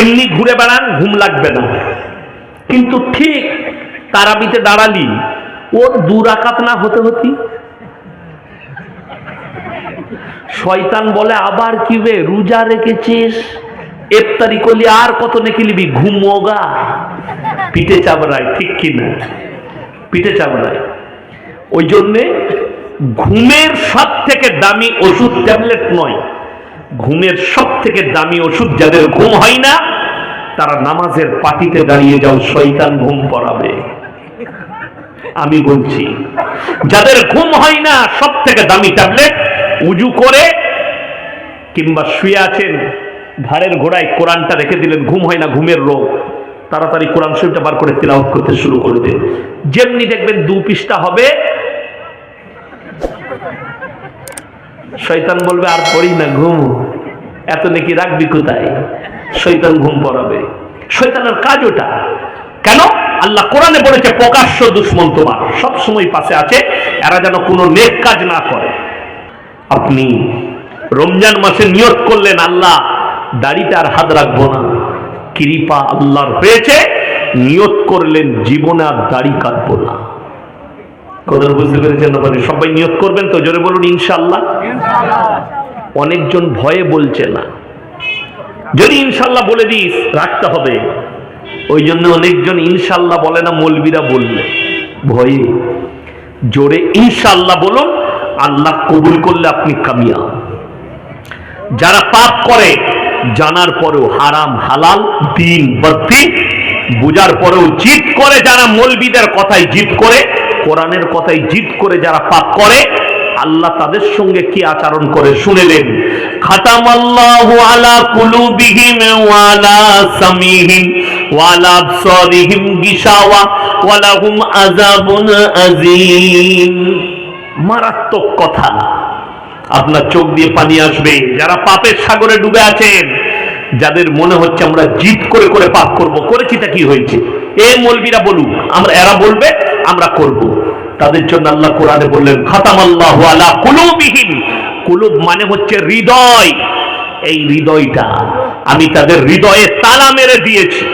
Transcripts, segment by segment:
এমনি ঘুরে বেড়ান, ঘুম লাগবে না। কিন্তু ঠিক তারাবিতে দাঁড়ালি, ওর দুরাকাত না হতে হতি? শয়তান বলে, আবার কি বে রোজা রেখেছিস? এফতারি করলি আর কত নেকি লিবি ঘুমোগা পিঠে চাবড়ায় ঠিক কিনা? পিঠে চাবড়ায় ওই জন্যে ঘুমের সব থেকে দামি ওষুধ ট্যাবলেট নয়। ঘুমের সব থেকে দামি ওষুধ যাদের ঘুম হয় না, তারা নামাজের পাটিতে দাঁড়িয়ে যাও, শয়তান ঘুম পড়াবে। আমি বলছি, যাদের ঘুম হয় না সব থেকে দামি ট্যাবলেট, উজু করে কিংবা শুয়ে আছেন, ঘাড়ের ঘোড়ায় কোরআনটা রেখে দিলেন, ঘুম হয় না, ঘুমের রোগ। তাড়াতাড়ি কোরআন শরীফটা বার করে তিলাওয়াত করতে শুরু করবে যেমনি দেখবেন দু পৃষ্ঠা হবে শয়তান বলবে, আর পড়ি না, ঘুম। এত নাকি রাখবি কোথায়? শয়তান ঘুম পড়াবে। শয়তানের কাজ ওটা। কেন? আল্লাহ কোরআনে বলেছে, প্রকাশ্য দুশ্মন তোমার। সব সময় পাশে আছে, এরা যেন কোনো নেক কাজ না করে। আপনি রমজান মাসে নিয়ত করলেন, আল্লাহ দাড়িতে আর হাত রাখব না। কৃপা আল্লাহর হয়েছে। নিয়ত করলেন, জীবনে আর দাড়ি কাটবো না। কথা বুঝতে পেরেছেন মানে সবাই নিয়ত করবেন তো? জোরে বলুন ইনশাল্লাহ। অনেকজন ভয়ে বলছে না। যদি ইনশাল্লাহ বলে দিস রাখতে হবে। ওই জন্য অনেকজন ইনশাল্লাহ বলে না মলবিরা বললে। ভয়ে। জোরে ইনশাল্লাহ বলুন আল্লাহ কবুল করলে আপনি কামিয়া যারা পাপ করে জানার পরেও হারাম হালাল দিন বত্তি বুঝার পরেও জিদ করে যারা মলবিদের কথাই জিদ করে কোরআনের কথাই জিদ করে যারা পাপ করে, আল্লাহ তাদের সঙ্গে কি আচরণ করে শুনেলেন? খাতামাল্লাহু আলা কুলুবিহিম ওয়া আলা সামিহিম ওয়া আলা আবসারিহিম গিশাওয়া ওয়া লাহুম আযাবুন আযীম। মারাত্মক কথা। আপনার চোখ দিয়ে পানি আসবে। যারা পাপের সাগরে ডুবে আছেন যাদের মনে হচ্ছে আমরা জিদ করে করে পাপ করব করেছিটা কি হয়েছে? এ মলবিরা বলুক, আমরা এরা বলবে, আমরা করব। তাদের জন্য আল্লাহ কোরআনে বললেন খাতাম আল্লাহ আলা কুলুবিহীন কুলুব মানে হচ্ছে হৃদয়। এই হৃদয়টা আমি তাদের হৃদয়ে তালা মেরে দিয়েছি।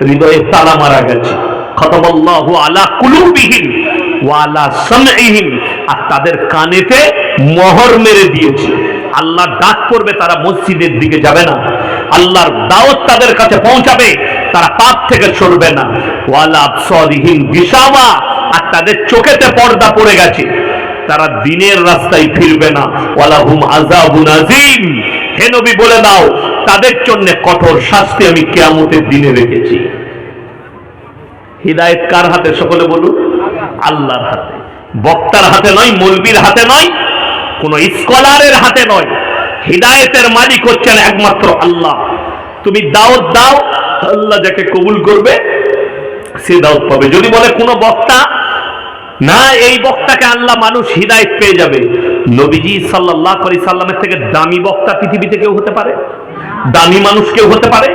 হৃদয়ে তালা মারা গেছে। খতম আল্লাহ আলা কুলুবিহীন ওয়ালা সামঈহিম। আর তাদের কানেতে মোহর মেরে দিয়েছে। আল্লাহ ডাক করবে তারা মসজিদের দিকে যাবে না। আল্লাহর দাওয়াত তাদের কাছে পৌঁছাবে, তারা পাপ থেকে সরবে না। ওয়ালা আবসারিহিম গিশাওয়া আর তাদের চোখেতে পর্দা পড়ে গেছে। তারা দিনের রাস্তায় ফিরবে না। ওয়ালা হুম আযাবুন আযীম। হে নবী, বলে দাও, তাদের জন্য কঠোর শাস্তি আমি কিয়ামতের দিনে রেখেছি। হৃদায়ত কার হাতে, সকলে বলুন? আল্লাহর হাতে। বক্তার হাতে নয়, মলবির হাতে নয়, কোন স্কলারের হাতে নয়। হৃদায়তের মালিক হচ্ছেন একমাত্র আল্লাহ। তুমি দাওয়াত দাও আল্লাহ যাকে কবুল করবে, সে দাওয়াত পাবে। যদি বলে কোন বক্তা, না, এই বক্তাকে আল্লাহ মানুষ হৃদায়ত পেয়ে যাবে। নবীজি সাল্লাহ আলি সাল্লামের থেকে দামি বক্তা পৃথিবীতে কেউ হতে পারে? দামি মানুষ কেউ হতে পারে?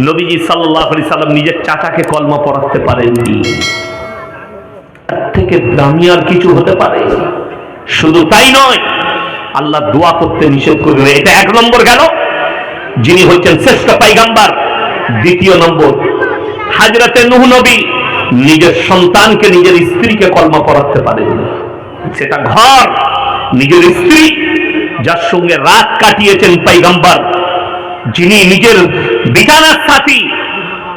নবীজি সাল্লাহ আলি সাল্লাম নিজের চাচাকে কলমা পড়াতে পারেননি। থেকে দামি আর কিছু হতে পারে? শুধু তাই নয় আল্লাহ দোয়া করতে নিষেধ করবে এটা এক নম্বর গেল যিনি হচ্ছেন শ্রেষ্ঠ পাইগাম্বার। দ্বিতীয় নম্বর, হাজরাতে নুহ নবী নিজের সন্তানকে নিজের স্ত্রীকে কলমা পড়াতে পারেন সেটা ঘর। নিজের স্ত্রী যার সঙ্গে রাত কাটিয়েছেন পাইগাম্বার, যিনি নিজের বিছানার সাথী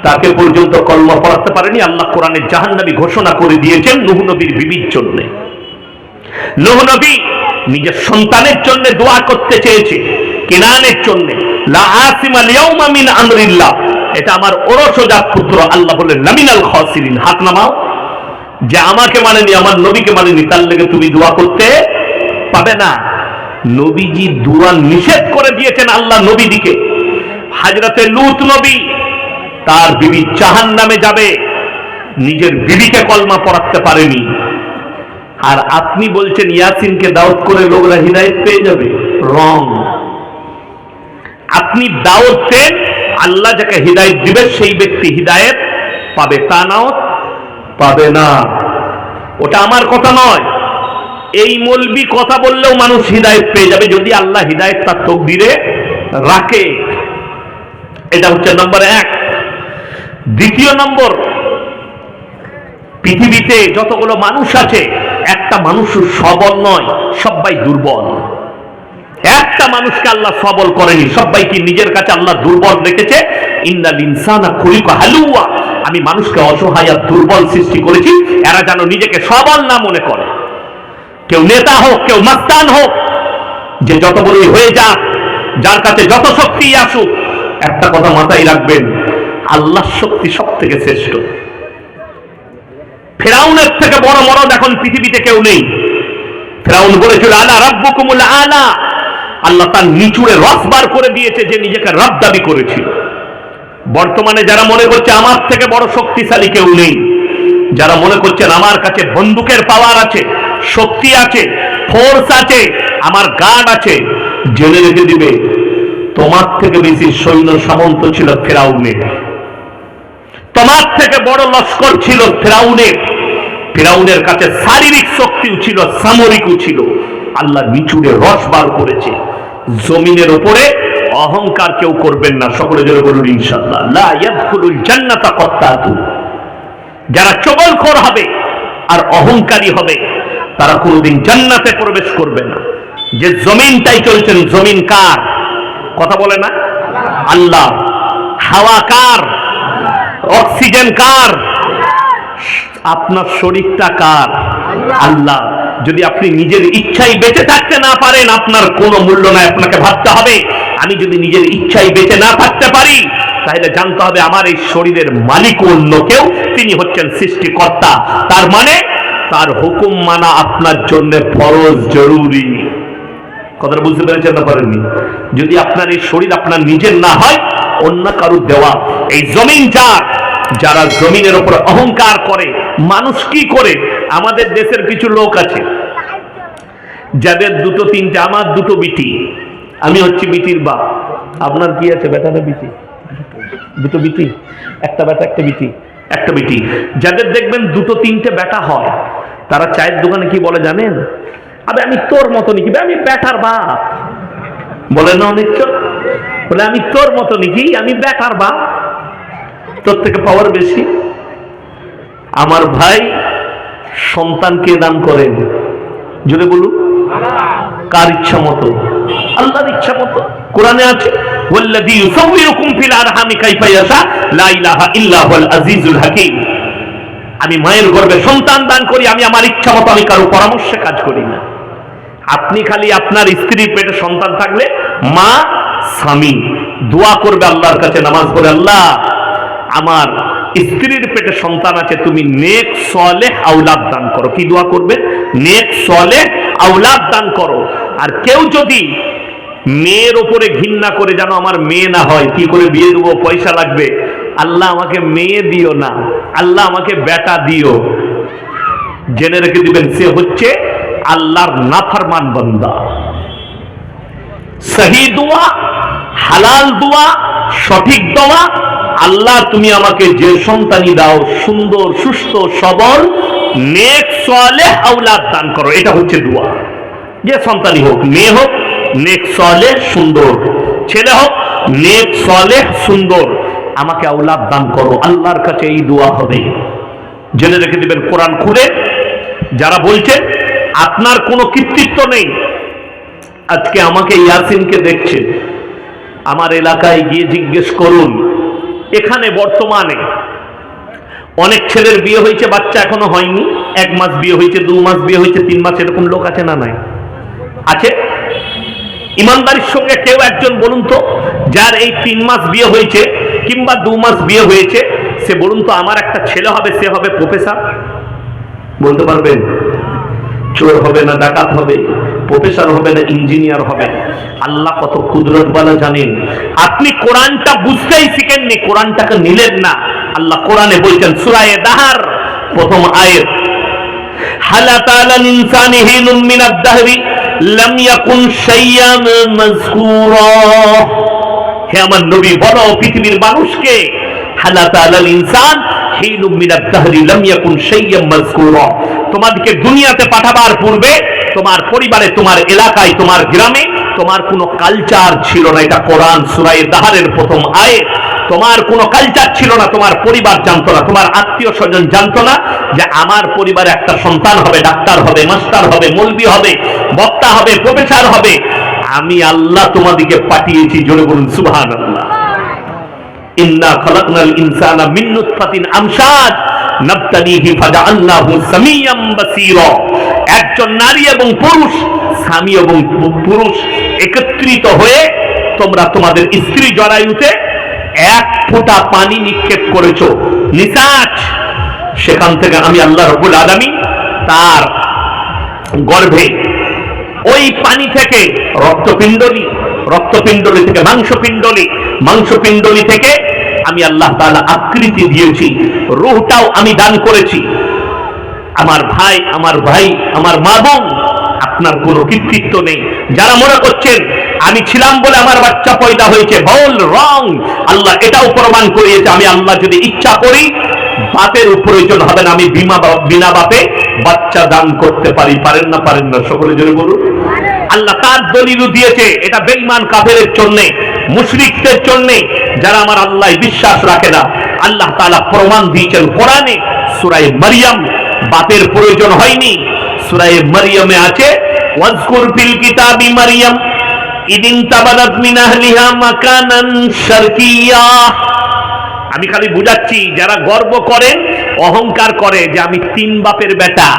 তাকে পর্যন্ত কলমা পড়াতে পারেনি। আল্লাহ কোরআনে জাহান্নাবী ঘোষণা করে দিয়েছেন নুহ নবীর বিবির জন্য। নুহ নবী নিজের সন্তানের জন্য দোয়া করতে চেয়েছে, কেনানের জন্য। এটা আমার ওরসজাত পুত্র, আল্লাহ বললেন লামিনাল খাসিরিন। হাত নামাও। যে আমাকে মানেনি, আমার নবীকে মানেনি, তার লেগে তুমি দোয়া করতে পাবে না। নবীজি দোয়া নিষেধ করে দিয়েছেন আল্লাহ নবীদিকে। হাজরাতে লুত নবী, তার বিবি জাহান নামে যাবে। নিজের বিবিকে কলমা পড়াতে পারেনি। আর আপনি বলছেন ইয়াসিনকে দাওয়াত করে লোকরা হৃদায়ত পেয়ে যাবে? রং আপনি দাওয়াত দেন আল্লাহ যাকে হৃদায়ত দিবে, সেই ব্যক্তি হৃদায়ত পাবে। তা নাও পাবে না। ওটা আমার কথা নয়। এই মলবি কথা বললেও মানুষ হৃদায়ত পেয়ে যাবে যদি আল্লাহ হৃদায়ত তার তকদিরে রাখে। এটা হচ্ছে নম্বর এক। দ্বিতীয় নম্বর, পৃথিবীতে যতগুলো মানুষ আছে একটা মানুষ সবল নয় সবাই দুর্বল। একটা মানুষকে আল্লাহ সবল করেনি সবাইকে নিজের কাছে আল্লাহ দুর্বল রেখেছে? ইন্নাল ইনসানা খুলিকা হালুয়া। আমি মানুষকে অসহায় আর দুর্বল সৃষ্টি করেছি, এরা যেন নিজেকে সবল না মনে করে। কেউ নেতা হোক, কেউ মাস্তান হোক, যে যত বড়ই হয়ে যাক, যার কাছে যত শক্তি আসুক, একটা কথা মাথায় রাখবেন, আল্লাহর শক্তি সব থেকে শ্রেষ্ঠ। ফেরাউনের থেকে বড় মরদ এখন পৃথিবীতে কেউ নেই। ফেরাউন বলেছিল, আলা রাব্বুকুমুল আলা। আল্লাহ তার নিচুড়ে রস বার করে দিয়েছে যে নিজেকে রব দাবি করেছিল। বর্তমানে যারা মনে করছে আমার থেকে বড় শক্তিশালী কেউ নেই, যারা মনে করছেন আমার কাছে বন্দুকের পাওয়ার আছে, শক্তি আছে ফোর্স আছে, আমার গার্ড আছে, জেনে রেখে দিবে, তোমার থেকে বেশি সৈন্য সামন্ত ছিল ফেরাউনের। তোমার থেকে বড় লস্কর ছিল ফেরাউনের। ফেরাউনের কাছে শারীরিক শক্তিও ছিল, সামরিকও ছিল। আল্লাহ নিচুড়ে রস বার করেছে। জমিনের উপরে অহংকার কেউ করবেন না। সকলে জোরে বলুন ইনশাল্লাহ জান্নাতা কত্তাতু। যারা চগলখোর হবে আর অহংকারী হবে, তারা কোনোদিন জান্নাতে প্রবেশ করবে না। যে জমিনটাই চলছেন, জমিন কার? কথা বলে না? আল্লাহ। হাওয়া কার? অক্সিজেন কার? আপনার শরীরটা কার? আল্লাহ, যদি আপনি নিজের ইচ্ছাই বেঁচে থাকতে না পারেন, আপনার কোনো মূল্য নাই, আপনাকে ভাবতে হবে। আমি যদি নিজের ইচ্ছাই বেঁচে না থাকতে পারি, তাহলে জানতে হবে আমার এই শরীরের মালিক অন্য কেউ, তিনি হচ্ছেন সৃষ্টিকর্তা। তার মানে তার হুকুম মানা আপনার জন্য ফরজ, জরুরি। কথাটা বুঝতে পেরেছেন না পারেননি? যদি আপনার এই শরীর আপনার নিজের না হয়, অন্য কারুর দেওয়া, এই জমিন যার যারা জমিনের উপর অহংকার করে, মানুষ কি করে? আমাদের দেশের কিছু লোক আছে, যাদের দুটো তিনটে, আমার দুটো বিটি, আমি হচ্ছি বিটির বাপ। আপনার কি আছে? বেটা বিটি? দুটো বিটি, একটা বেটা, একটা বিটি একটা বিটি। যাদের দেখবেন দুটো তিনটে বেটা হয়, তারা চায়ের দোকানে কি বলে জানেন? আবে আমি তোর মতো নাকি আমি বেটার বাপ। বলে না অনেক চোখ? বলে, আমি তোর মতো নাকি আমি বেটার বাপ। তোর থেকে পাওয়ার বেশি। আমার ভাই সন্তানকে দান করেন। জুড়ে বলুন। কার ইচ্ছা মতো? আল্লাহর ইচ্ছা মতো। কোরআনে আছে, ওয়াল্লাযী ইউসাউবিরুকুম ফিল আরহামি কাইফা ইয়াশা লা ইলাহা ইল্লা হুয়াল আজিজুল হাকীম। আমি মায়ের গর্ভে সন্তান দান করি, আমি আমার ইচ্ছা মতো আমি কারও পরামর্শে কাজ করি না। আপনি খালি আপনার স্ত্রীর পেটে সন্তান থাকলে মা, স্বামী। দোয়া করবে আল্লাহর কাছে, নামাজ পড়ে, আল্লাহ, আমার স্ত্রীর পেটে সন্তান আছে, তুমি নেক সলে আউলাদ দান করো। কি দোয়া করবে? নেক সলে আউলাদ দান করো। আর কেউ যদি মেয়ের ওপরে ঘৃণা করে, যেন আমার মেয়ে না হয়, কি করে বিয়ে দেবো? পয়সা লাগবে। আল্লাহ আমাকে মেয়ে দিও না। আল্লাহ আমাকে বেটা দিও। জেনে রেখে দিবেন, সে হচ্ছে আল্লাহর নাফরমান বান্দা। সহি দোয়া, হালাল দোয়া, সঠিক দোয়া, আল্লাহ তুমি আমাকে যে সন্তানই দাও, সুন্দর, সুস্থ, সবল, নেক সলে আউলাদ দান করো। এটা হচ্ছে দোয়া। যে সন্তানই হোক, মেয়ে হোক, নেক সলে সুন্দর ছেলে হোক, নেক সলে সুন্দর, আমাকে আউলাদ দান করো। আল্লাহর কাছে এই দোয়া হবে। জেনে রেখে দিবেন কোরআন খুলে। যারা বলছেন আপনার কোনো কৃতিত্ব নেই। আজকে আমাকে ইয়াসিনকে দেখছে আমার এলাকায় গিয়ে জিজ্ঞেস করুন, এখানে বর্তমানে অনেক ছেলের বিয়ে হয়েছে, বাচ্চা এখনও হয়নি। এক মাস বিয়ে হয়েছে, দু মাস বিয়ে হয়েছে, তিন মাস এরকম লোক আছে না নাই? আছে? ইমানদারির সঙ্গে কেউ একজন বলুন তো, যার এই তিন মাস বিয়ে হয়েছে কিংবা দু মাস বিয়ে হয়েছে, সে বলুন তো আমার একটা ছেলে হবে, সে হবে প্রফেসর? বলতে পারবেন? চোর হবে না, ডাকাত হবে প্রফেসর হবে না ইঞ্জিনিয়ার হবে। আল্লাহ কত কুদরত বলা জানেন। আপনি কোরআনটা বুঝতেই শিখেননি, কোরআনটাকে নিলেন না। আল্লাহ কোরআনে বলছেন, সুরায়ে দাহার, প্রথম আয়ের মানুষকে তোমাদেরকে দুনিয়াতে পাঠাবার পূর্বে তোমার পরিবারে, তোমার এলাকায়, তোমার গ্রামে তোমার কোনো কালচার ছিল না। এটা কোরআন সুরাই দাহারের প্রথম আয়ে তোমার কোনো কালচার ছিল না, তোমার পরিবার জানতো না, তোমার আত্মীয় স্বজন জানতো না যে আমার পরিবারে একটা সন্তান হবে, ডাক্তার হবে, মাস্টার হবে, মলবি হবে, বক্তা হবে, প্রফেসর হবে। আমি আল্লাহ তোমাদিকে পাঠিয়েছি, জোরে বলুন সুবহান আল্লাহ ইন্না খলাকনাল ইনসানা মিন আমশাজ নাবতালিহি ফাজআলনাহু সামিয়াম বাসীরা। একজন নারী এবং পুরুষ, স্বামী এবং পুরুষ একত্রিত হয়ে তোমরা তোমাদের স্ত্রী জরায়ুতে এক ফোঁটা পানি নিক্ষেপ করেছ। নিসাচ সেখান থেকে আমি আল্লাহ রব্বুল আলামিন তার গর্ভে ওই পানি থেকে রক্তপিণ্ডলি রক্তপিণ্ডলি থেকে, মাংসপিণ্ডলি মাংসপিণ্ডলি থেকে আমি আল্লাহ তাআলা আকৃতি দিয়েছি, রুহটাও আমি দান করেছি। আমার ভাই আমার ভাই, আমার মা বোন, আপনার কোনো কৃতিত্ব নেই। যারা মনে করছেন, আমি ছিলাম বলে আমার বাচ্চা পয়দা হয়েছে ভুল রং, আল্লাহ এটাও প্রমাণ করিয়েছে, আমি আল্লাহ যদি ইচ্ছা করি, বাপের প্রয়োজন হবে না, আমি বিমা বিনা বাপে বাচ্চা দান করতে পারি। পারেন না পারেন না, সকলে জন্য বলুন। আল্লাহ তার দলিলও দিয়েছে, এটা বেঈমান কাফেরের জন্য, মুশরিকদের জন্য যারা আমার আল্লাহ বিশ্বাস রাখে না, আল্লাহ তাআলা প্রমাণ দিয়েছেন কোরআনে, সূরায়ে মারিয়াম বাপের প্রয়োজন হয়নি। সুরাই মারিয়ামে আছে, ওয়াজকুর কিতাবি মারিয়াম, ইদিন তাবাদাত মিন আহলিহা মাকানান শারকিয়া। আমি খালি বুঝাচ্ছি, যারা গর্ব করেন অহংকার করে যে আমি তিন বাপের বেটা।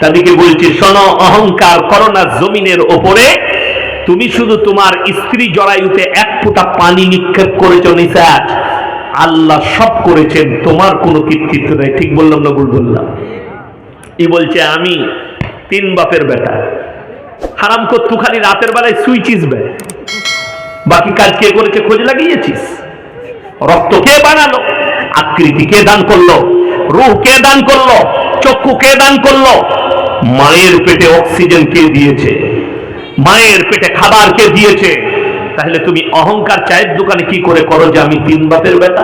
তাদেরকে বলছি, শোনো, অহংকার করো না জমিনের ওপরে তুমি শুধু তোমার স্ত্রী জরায়ুতে এক ফোঁটা পানি নিক্ষেপ করেছ নিসাজ আল্লাহ সব করেছেন, তোমার কোনো কৃতিত্ব নেই। ঠিক বললাম না ভুল বললাম? ই বলছে, আমি তিন বাপের বেটা। হারাম কর তু খালি রাতের বেলায় সুইচিস বে। বাকি কাজ কে করেছে খোঁজ লাগিয়েছিস? রক্ত কে বানালো? আকৃতি কে দান করল? রুহ কে দান করল? চক্ষু কে দান করল? মায়ের পেটে অক্সিজেন কে দিয়েছে? মায়ের পেটে খাবার কে দিয়েছে? তাহলে তুমি অহংকার চায়ের দোকানে কি করে করো যে আমি তিন বাপের বেটা?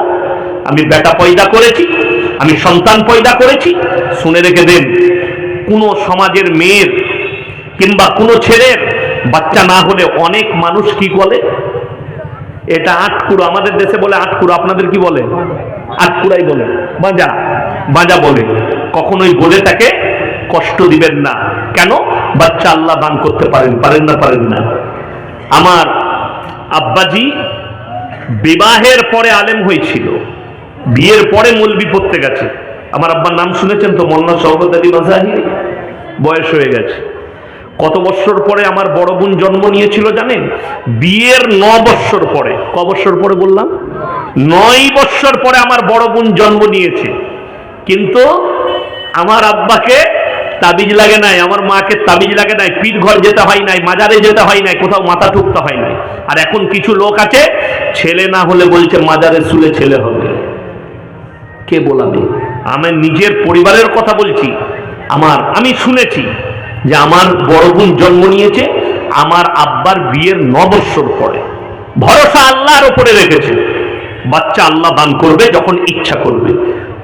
আমি বেটা পয়দা করেছি, আমি সন্তান পয়দা করেছি। শুনে রেখে দেন, কোন সমাজের মেয়ের কিংবা কোনো ছেলের বাচ্চা না হলে অনেক মানুষ কি বলে? এটা আটকুড়ো, আমাদের দেশে বলে আটকুড়ো, আপনাদের কি বলে? আটকুড়াই বলে। বাজা বাজা বলে। কখনোই বলে তাকে কষ্ট দিবেন না। কেন? বাচ্চা আল্লাহ দান করতে পারেন পারেন না পারেন না। আমার আব্বাজি বিবাহের পরে আলেম হয়েছিল। বিয়ের পরে মলবি পড়তে গেছে। আমার আব্বার নাম শুনেছেন তো মোল্লা শওকত আলী মাজাহিরি বয়স হয়ে গেছে। কত বৎসর পরে আমার বড় বোন জন্ম নিয়েছিল জানেন? বিয়ের ন বৎসর পরে। ক বৎসর পরে বললাম? নয় বৎসর পরে আমার বড় বোন জন্ম নিয়েছে। কিন্তু আমার আব্বাকে তাবিজ লাগে নাই, আমার মাকে তাবিজ লাগে নাই পীর ঘর যেতে হয় নাই, মাজারে যেতে হয় নাই, কোথাও মাথা ঠুকতে হয় নাই। আর এখন কিছু লোক আছে, ছেলে না হলে বলছে মাজারে শুলে ছেলে হবে। কে বলাবে? আমি নিজের পরিবারের কথা বলছি। আমার, আমি শুনেছি যে আমার বড় বোন জন্ম নিয়েছে, আমার আব্বার বিয়ের নবৎসর পরে। ভরসা আল্লাহর ওপরে রেখেছে। বাচ্চা আল্লাহ দান করবে যখন ইচ্ছা করবে।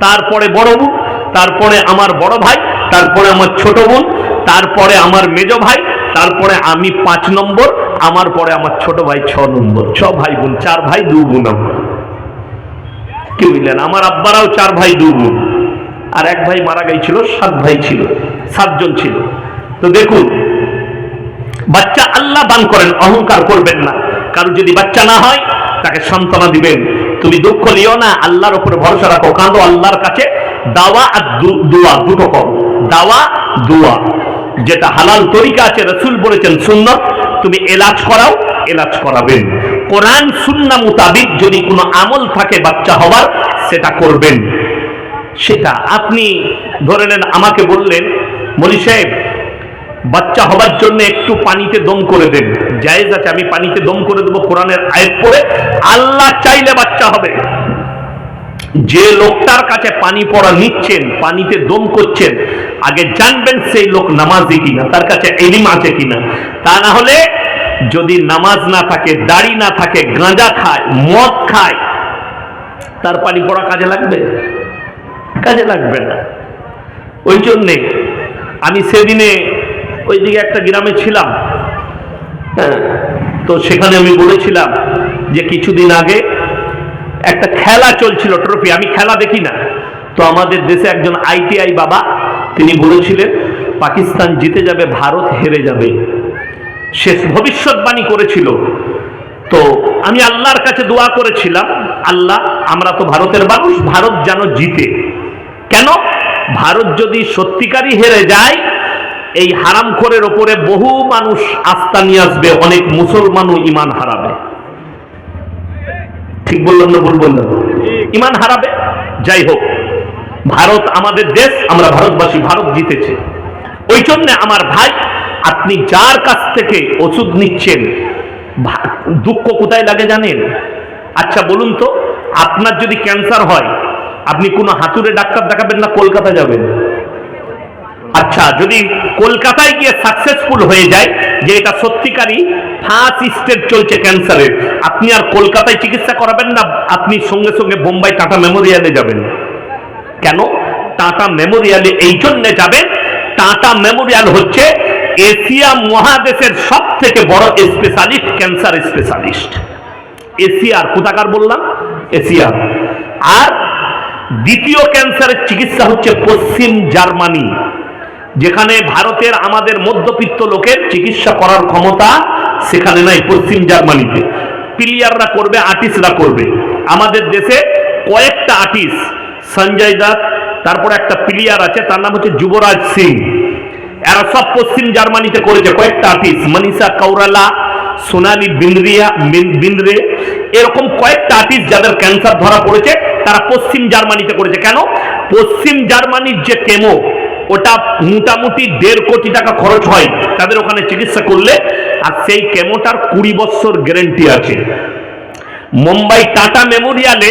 তারপরে বড় বোন তারপরে আমার বড় ভাই তারপরে আমার ছোট বোন, তারপরে আমার মেজ ভাই, তারপরে আমি পাঁচ নম্বর, আমার পরে আমার ছোট ভাই ছ নম্বর। ছ ভাই বোন, চার ভাই দু বোন কি বুঝলেন আমার আব্বারাও চার ভাই দু বোন। আর এক ভাই মারা গেছিল, সাত ভাই ছিল, সাতজন ছিল। তো দেখুন, বাচ্চা আল্লাহ দান করেন, অহংকার করবেন না। কারও যদি বাচ্চা না হয়, তাকে সান্ত্বনা দিবেন। তুমি দুঃখ নিও না, আল্লাহর উপরে ভরসা রাখো, কাঁদো, আল্লাহর কাছে দাওয়া আর দোয়া, দুটো কর দাওয়া, দোয়া। যেটা হালাল তরিকা আছে, রসুল বলেছেন সুন্নত, তুমি এলাজ করাও, এলাজ করাবেন। কোরআন, সুন্না মোতাবিক যদি কোনো আমল থাকে বাচ্চা হওয়ার, সেটা করবেন। সেটা আপনি ধরে নেন, আমাকে বললেন, মলি সাহেব, বাচ্চা হবার জন্য একটু পানিতে দম করে দেন। জায়েজ আছে, আমি পানিতে দম করে দেবো কোরআনের আয়াত পড়ে। আল্লাহ চাইলে বাচ্চা হবে। যে লোকটার কাছে পানি পড়া নিচ্ছেন, পানিতে দম করছেন, আগে জানবেন সেই লোক নামাজি কিনা, তার কাছে এলিম আছে কিনা। তা না হলে যদি নামাজ না থাকে, দাড়ি না থাকে, গাঁজা খায়, মদ খায়, তার পানি পড়া কাজে লাগবে? কাজে লাগবে না। ওই জন্যে আমি সেদিনে ওইদিকে একটা গ্রামে ছিলাম। হ্যাঁ তো সেখানে আমি বলেছিলাম যে কিছুদিন আগে একটা খেলা চলছিল ট্রফি আমি খেলা দেখি না। তো আমাদের দেশে একজন আইটিআই বাবা, তিনি বলেছিলেন, পাকিস্তান জিতে যাবে, ভারত হেরে যাবে। শেষ ভবিষ্যৎবাণী করেছিল। তো আমি আল্লাহর কাছে দোয়া করেছিলাম, আল্লাহ, আমরা তো ভারতের মানুষ, ভারত যেন জিতে। কেন? ভারত যদি সত্যিকারই হেরে যায়, এই হারামখোরের ওপরে বহু মানুষ আস্থা নিয়ে আসবে, অনেক মুসলমানও ইমান হারাবে। ঠিক বললাম না ভুল বললাম? ইমান হারাবে? যাই হোক ভারত আমাদের দেশ আমরা ভারতবাসী ভারত জিতেছে। ওই জন্য আমার ভাই আপনি যার কাছ থেকে ওষুধ নিচ্ছেন দুঃখ কোথায় লাগে জানেন? আচ্ছা বলুন তো আপনার যদি ক্যান্সার হয় আপনি কোনো হাতুড়ে ডাক্তার দেখাবেন না কলকাতা যাবেন? আচ্ছা যদি কলকাতায় গিয়ে সাকসেসফুল হয়ে যায়, যে এটা সত্যিকারই ফার্স্ট স্টেজ চলছে ক্যান্সারের আপনি আর কলকাতায় চিকিৎসা করাবেন না, আপনি সঙ্গে সঙ্গে বোম্বাই টাটা মেমোরিয়ালে যাবেন। কেন? টাটা মেমোরিয়ালে এই জন্যে যাবেন, টাটা মেমোরিয়াল হচ্ছে এশিয়া মহাদেশের সব থেকে বড় স্পেশালিস্ট ক্যান্সার স্পেশালিস্ট এশিয়ার কোথাকার বললাম? এশিয়ার আর দ্বিতীয় ক্যান্সারের চিকিৎসা হচ্ছে পশ্চিম জার্মানি। যেখানে ভারতের আমাদের মধ্যবিত্ত লোকের চিকিৎসা করার ক্ষমতা সেখানে নাই, পশ্চিম জার্মানিতে। প্লেয়াররা করবে, আর্টিস্টরা করবে। আমাদের দেশে কয়েকটা আর্টিস্ট, সঞ্জয় দত্ত তারপর একটা প্লেয়ার আছে, তার নাম হচ্ছে যুবরাজ সিং। এরা সব পশ্চিম জার্মানিতে করেছে, কয়েকটা আর্টিস্ট, মনীষা কৌরালা সোনালি বিন্দ্রিয়া বিন্দ্রে। এরকম কয়েকটা আর্টিস্ট যাদের ক্যান্সার ধরা পড়েছে, তারা পশ্চিম জার্মানিতে করেছে। কেন? পশ্চিম জার্মানির যে কেমো ওটা মোটামুটি দেড় কোটি টাকা খরচ হয়। তাদের ওখানে চিকিৎসা করলে, আর সেই কেমোটার কুড়ি বছর গ্যারেন্টি আছে। মুম্বাই টাটা মেমোরিয়ালে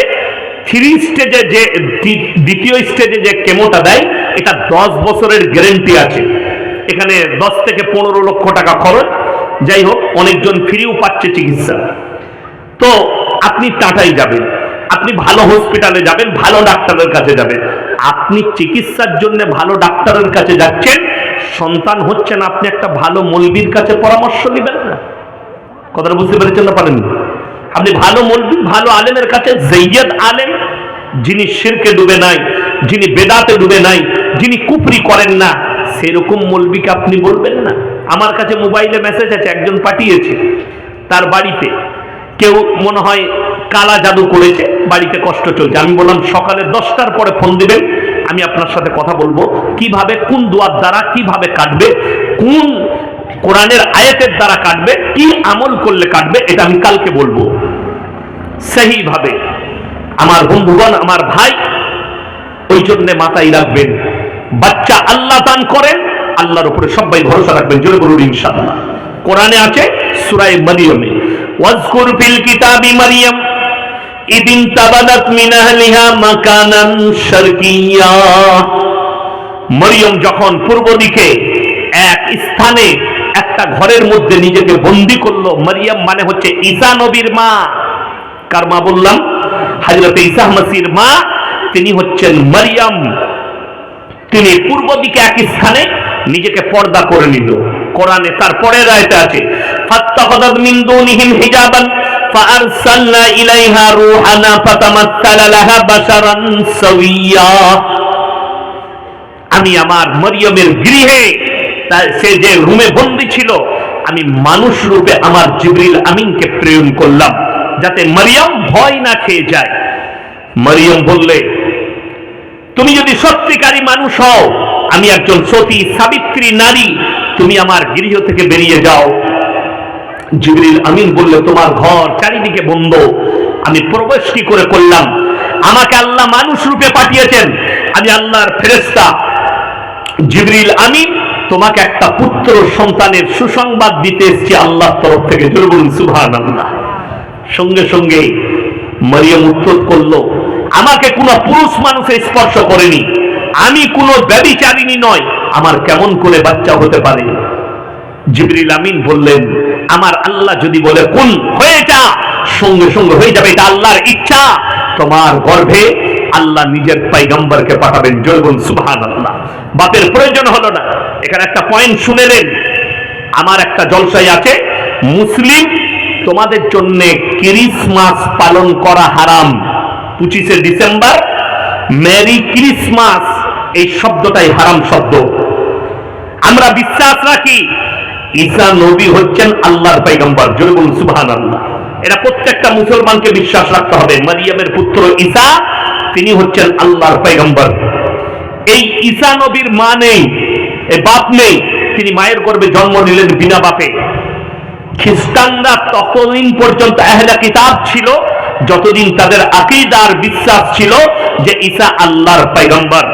থ্রি স্টেজে যে দ্বিতীয় স্টেজে যে কেমোটা দেয়, এটা দশ বছরের গ্যারেন্টি আছে। এখানে দশ থেকে পনেরো লক্ষ টাকা খরচ। যাই হোক, অনেকজন ফ্রিও পাচ্ছে চিকিৎসা। তো আপনি টাটাই যাবেন। আপনি ভালো হসপিটালে যাবেন, ভালো ডাক্তারের কাছে যাবেন। আপনি চিকিৎসার জন্য ভালো ডাক্তারের কাছে যাচ্ছেন, সন্তান হচ্ছেন, আপনি একটা ভালো মলবির কাছে পরামর্শ নেবেন না। কথাটা বুঝতে পেরেছেন না পারেন আপনি ভালো মলবি, ভালো আলেমের কাছে জৈয়দ আলেম, যিনি শিরকে ডুবে নাই, যিনি বেদাতে ডুবে নাই, যিনি কুপরি করেন না, সেরকম মলবিকে আপনি বলবেন না। আমার কাছে মোবাইলে মেসেজ আছে, একজন পাঠিয়েছে তার বাড়িতে। কেউ মনে হয় কালা জাদু করেছে, বাড়িতে কষ্ট চলছে। আমি বললাম, সকালে দশটার পরে ফোন দিবেন, আমি আপনার সাথে কথা বলব। কীভাবে, কোন দুয়ার দ্বারা কীভাবে কাটবে, কোন কোরআনের আয়াতের দ্বারা কাটবে, কি আমল করলে কাটবে, এটা আমি কালকে বলব। সেইভাবে আমার বন্ধুগণ, আমার ভাই ওই জন্য মাথায় রাখবেন, বাচ্চা আল্লাহ দান করেন, আল্লাহর উপরে সবাই ভরসা রাখবেন, জোরে বলুন ইনশাআল্লাহ। কোরআনে আছে সূরায়ে মারিয়ামে, ওয়াজকুর ফিল কিতাবি মারিয়াম ইদিন তাবাদাত মিন আহলিহা মাকানান শারকিয়্যা মরিয়ম যখন পূর্ব দিকে এক স্থানে একটা ঘরের মধ্যে নিজেকে বন্দি করল, মরিয়ম মানে হচ্ছে ঈসা নবীর মা। কার মা বললাম? হাজরত ঈসা মাসির মা, তিনি হচ্ছেন মরিয়ম। তিনি পূর্ব দিকে এক স্থানে নিজেকে পর্দা করে নিল। কোরআনে তারপরে রায়তে আছে, ফাত্তাখাযাত মিন দুনিহিম হিজাবান فأرسلنا إليها روحنا فتمثل لها بشرا سويا আমি আমার মরিয়মের গৃহে তা- সে যে রুমে বন্দি ছিল আমি মানুষ রূপে আমার জিবরিল আমিনকে প্রেরণ করলাম যাতে মরিয়ম ভয় না খেয়ে যায় মরিয়ম বললে তুমি যদি সত্যিকারী মানুষ হও আমি একজন সতী সাবিত্রী নারী তুমি আমার গৃহ থেকে বেরিয়ে যাও জিবরিল আমিন বললে, তোমার ঘর চারিদিকে বন্ধ। আমি প্রবেশ কি করে করলাম? আমাকে আল্লাহ মানুষ রূপে পাঠিয়েছেন। আমি আল্লাহর ফেরেস্তা জিবরিল আমিন, তোমাকে একটা পুত্র সন্তানের সুসংবাদ দিতে এসেছি আল্লাহর তরফ থেকে। জোর বলুন সুভান আল্লাহ সঙ্গে সঙ্গে মরিয়ম উত্তর করল, আমাকে কোনো পুরুষ মানুষে স্পর্শ করেনি। আমি কোনো ব্যবিচারিণী নয়। আমার কেমন করে বাচ্চা হতে পারে? জিবরিল আমিন বললেন আমার আল্লাহ যদি বলে কোন হয়ে যা, সঙ্গে সঙ্গে হয়ে যাবে, এটা আল্লাহর ইচ্ছা। তোমার গর্ভে আল্লাহ নিজের পাইগম্বরকে পাঠাবেন জয়বন সুবহান আল্লাহ বাপের প্রয়োজন হলো না। এখানে একটা পয়েন্ট শুনে নেন। আমার একটা জলসাই আছে, মুসলিম, তোমাদের জন্য ক্রিসমাস পালন করা হারাম। পঁচিশে ডিসেম্বর, মেরি ক্রিসমাস। এই শব্দটাই হারাম শব্দ। আমরা বিশ্বাস রাখি ঈসা নবী হচ্ছেন আল্লাহর পাইগম্বর জোরে বলুন আল্লাহ এটা প্রত্যেকটা মুসলমানকে বিশ্বাস রাখতে হবে। মারিয়ামের পুত্র ঈসা, তিনি হচ্ছেন আল্লাহর পয়গম্বর। এই ঈসা নবীর মা নেই বাপ নেই, তিনি মায়ের গর্ভে জন্ম নিলেন বিনা বাপে। খ্রিস্টানরা ততদিন পর্যন্ত এহেলা কিতাব ছিল, যতদিন তাদের আকিদার বিশ্বাস ছিল যে ঈসা আল্লাহর পয়গম্বর।